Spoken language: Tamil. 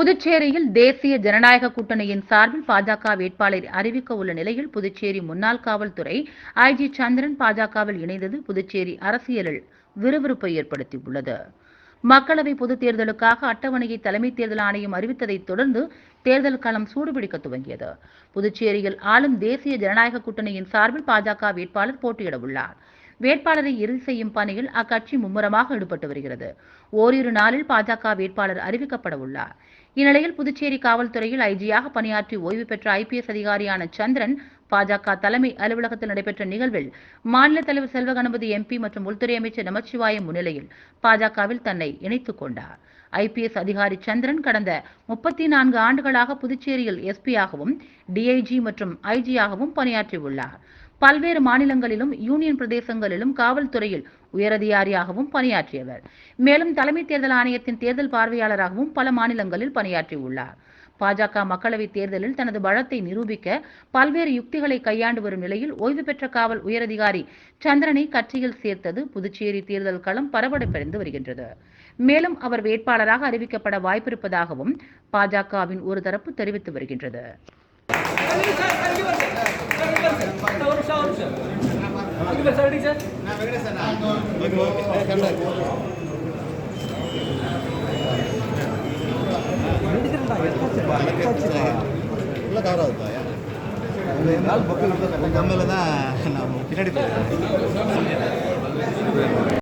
புதுச்சேரியில் தேசிய ஜனநாயக கூட்டணியின் சார்பில் பாஜக வேட்பாளர் அறிவிக்க உள்ள நிலையில் புதுச்சேரி முன்னாள் காவல்துறை ஐஜி சந்திரன் பாஜகவில் இணைந்தது புதுச்சேரி அரசியலில் விறுவிறுப்பை ஏற்படுத்தியுள்ளது. மக்களவை பொதுத் தேர்தலுக்காக அட்டவணையை தலைமை தேர்தல் ஆணையம் அறிவித்ததைத் தொடர்ந்து தேர்தல் களம் சூடுபிடிக்க துவங்கியது. புதுச்சேரியில் ஆளும் தேசிய ஜனநாயக கூட்டணியின் சார்பில் பாஜக வேட்பாளர் போட்டியிட உள்ளார். வேட்பாளரை இறுதி செய்யும் பணியில் அக்கட்சி மும்முரமாக ஈடுபட்டு வருகிறது. ஓரிரு நாளில் பாஜக வேட்பாளர் அறிவிக்கப்பட உள்ளார். இந்நிலையில் புதுச்சேரி காவல்துறையில் ஐஜியாக பணியாற்றி ஓய்வு பெற்ற ஐபிஎஸ் அதிகாரியான சந்திரன் பாஜக தலைமை அலுவலகத்தில் நடைபெற்ற நிகழ்வில் மாநில தலைவர் செல்வ கணபதி எம்பி மற்றும் உள்துறை அமைச்சர் நமச்சிவாயம் முன்னிலையில் பாஜகவில் தன்னை இணைத்துக் கொண்டார். ஐபிஎஸ் அதிகாரி சந்திரன் கடந்த முப்பத்தி நான்கு ஆண்டுகளாக புதுச்சேரியில் எஸ்பியாகவும் டிஐஜி மற்றும் ஐஜியாகவும் பணியாற்றியுள்ளார் பல்வேறு மாநிலங்களிலும் யூனியன் பிரதேசங்களிலும் காவல்துறையில் உயரதிகாரியாகவும் பணியாற்றியவர். மேலும் தலைமை தேர்தல் ஆணையத்தின் தேர்தல் பார்வையாளராகவும் பல மாநிலங்களில் பணியாற்றியுள்ளார். பாஜக மக்களவைத் தேர்தலில் தனது பலத்தை நிரூபிக்க பல்வேறு யுக்திகளை கையாண்டு வரும் நிலையில் ஓய்வு பெற்ற காவல் உயரதிகாரி சந்திரனை கட்சியில் சேர்த்தது புதுச்சேரி தேர்தல் களம் பரபரப்படைந்து வருகின்றது. மேலும் அவர் வேட்பாளராக அறிவிக்கப்பட வாய்ப்பிருப்பதாகவும் பாஜகவின் ஒரு தரப்பு தெரிவித்து வருகின்றது. உள்ள கவர் ஆகுதா நாள் பக்கம் கம்மியில் தான் நான் பின்னாடி போயிருக்கேன்